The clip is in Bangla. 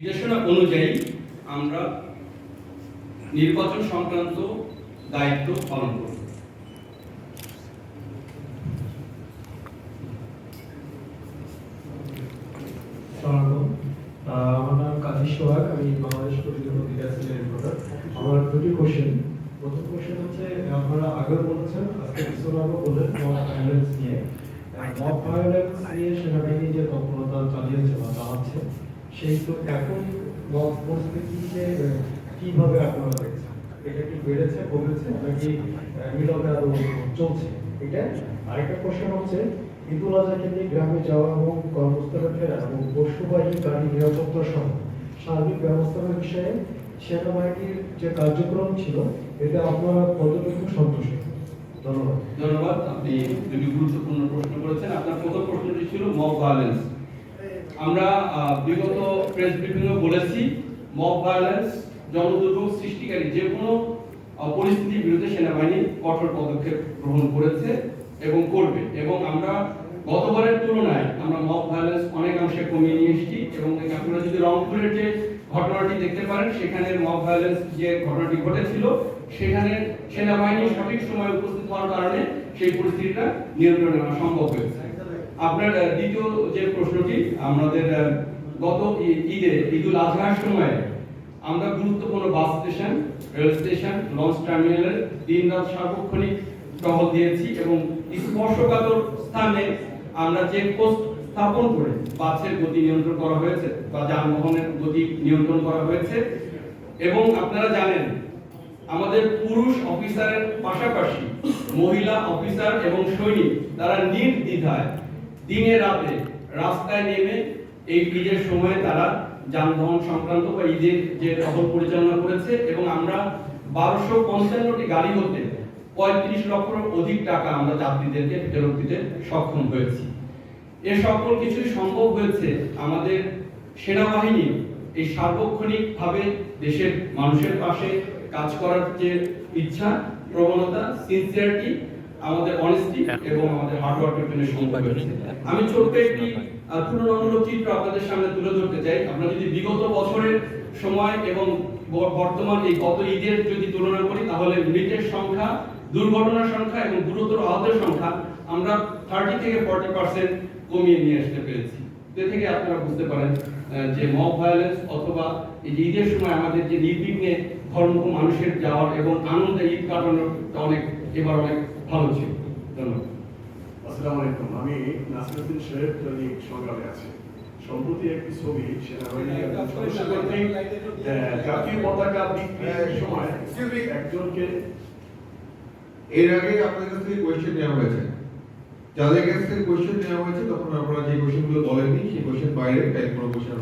নির্দেশনা অনুযায়ী আমরা নির্বাচন সংক্রান্ত দায়িত্ব পালন করব। প্রথম কোশ্চেন হচ্ছে, আপনারা আগেও বলেছেন সেনাবাহিনী যে তৎপরতা চালিয়েছে বা চালাচ্ছে সেই তো এখন মব পরিস্থিতিতে কীভাবে আপনারা দেখছেন? এটা কি বেড়েছে, কমেছে, নাকি নীরবে আরও চলছে? এটা আরেকটা কোশ্চেন হচ্ছে ঈদুল আজহাকে গ্রামে যাওয়া এবং কর্মস্থলে ফেরা এবং পশুবাহী গাড়ি নিরাপত্তা সহ সার্বিক ব্যবস্থার বিষয়ে সেনাবাহিনীর যে কার্যক্রম ছিল এতে আপনারা কতটুকু সন্তুষ্ট? ধন্যবাদ। ধন্যবাদ, আপনি দুটি গুরুত্বপূর্ণ প্রশ্ন করেছেন। আপনার প্রথম প্রশ্নটি ছিল মব ভায়োলেন্স আমরা বিগত প্রেস ব্রিফিংয়ে বলেছি মব ভায়োলেন্স জনদুর্ভোগ সৃষ্টিকারী যে কোনো পরিস্থিতির বিরুদ্ধে সেনাবাহিনী কঠোর পদক্ষেপ গ্রহণ করেছে এবং করবে। এবং আমরা গতবারের তুলনায় আমরা মব ভায়োলেন্স অনেকাংশে কমিয়ে নিয়ে এসেছি এবং আপনারা যদি রংপুরের যে ঘটনাটি দেখতে পারেন সেখানে মব ভায়োলেন্স যে ঘটনাটি ঘটেছিল, সেখানে সেনাবাহিনী সঠিক সময়ে উপস্থিত হওয়ার কারণে সেই পরিস্থিতিটা নিয়ন্ত্রণে আনা সম্ভব হয়েছে। আপনার দ্বিতীয় যে প্রশ্নটি, আমাদের গত ঈদে, ঈদুল আজহার সময় আমরা গুরুত্বপূর্ণ bus station, rail station, launch টার্মিনালের দিন রাত সার্বক্ষণিক টহল দিয়েছি এবং স্পর্শকাতর স্থানে আমরা চেক পোস্ট স্থাপন করে বাসের গতি নিয়ন্ত্রণ করা হয়েছে বা যানবাহনের গতি নিয়ন্ত্রণ করা হয়েছে। এবং আপনারা জানেন, আমাদের পুরুষ অফিসারের পাশাপাশি মহিলা অফিসার এবং সৈনিক, তারা নির্দ্বিধায় দিনে রাতে রাস্তায় নেমে এই ঈদের সময় তারা যানবাহন সংক্রান্ত বা ঈদের যে টহল পরিচালনা করেছে এবং আমরা বারোশো পঞ্চান্নটি গাড়ি হতে পঁয়ত্রিশ লক্ষের অধিক টাকা আমরা যাত্রীদেরকে ফেরত দিতে সক্ষম হয়েছি। এ সকল কিছুই সম্ভব হয়েছে আমাদের সেনাবাহিনী এই সার্বক্ষণিকভাবে দেশের মানুষের পাশে কাজ করার যে ইচ্ছা, প্রবণতা সিনসিয়ারিটি আমাদের অনেস্টি এবং আমাদের হার্ডওয়ার্কের জন্য সম্মান আমি ছোট্ট একটি তুলনামূলক চিত্র আপনাদের সামনে তুলে ধরতে চাই। আমরা যদি বিগত বছরের সময় এবং বর্তমান এই গত ঈদের যদি তুলনা করি তাহলে মৃতের সংখ্যা দুর্ঘটনার সংখ্যা এবং গুরুতর আহতের সংখ্যা আমরা থার্টি থেকে ফর্টি পার্সেন্ট কমিয়ে নিয়ে আসতে পেরেছি। থেকে আপনারা বুঝতে পারেন যে মব ভায়োলেন্স অথবা এই যে ঈদের সময় আমাদের যে নির্বিঘ্নে ধর্ম মানুষের যাওয়ার এবং আনন্দে ঈদ কাটানোটা অনেক এবার অনেক ভালো ছিল। ধন্যবাদ। আসসালামু আলাইকুম। আমি নাসিরুদ্দিন শরীফ দৈনিক সংগ্রামে আছি সম্প্রতি একটি ছবি সেনাবাহিনী আহ, জাতীয় পতাকা বিক্রির সময় একজনকে এর আগে আপনাদের কাছ থেকে কোয়েশ্চেন নেওয়া হয়েছে। যাদের কাছ থেকে কোয়েশ্চেন নেওয়া হয়েছে, তখন আপনারা যে কোয়েশ্চেনগুলো বলেননি, সেই কোশ্চেন বাইরে টাইপ কোনো কোশ্চেন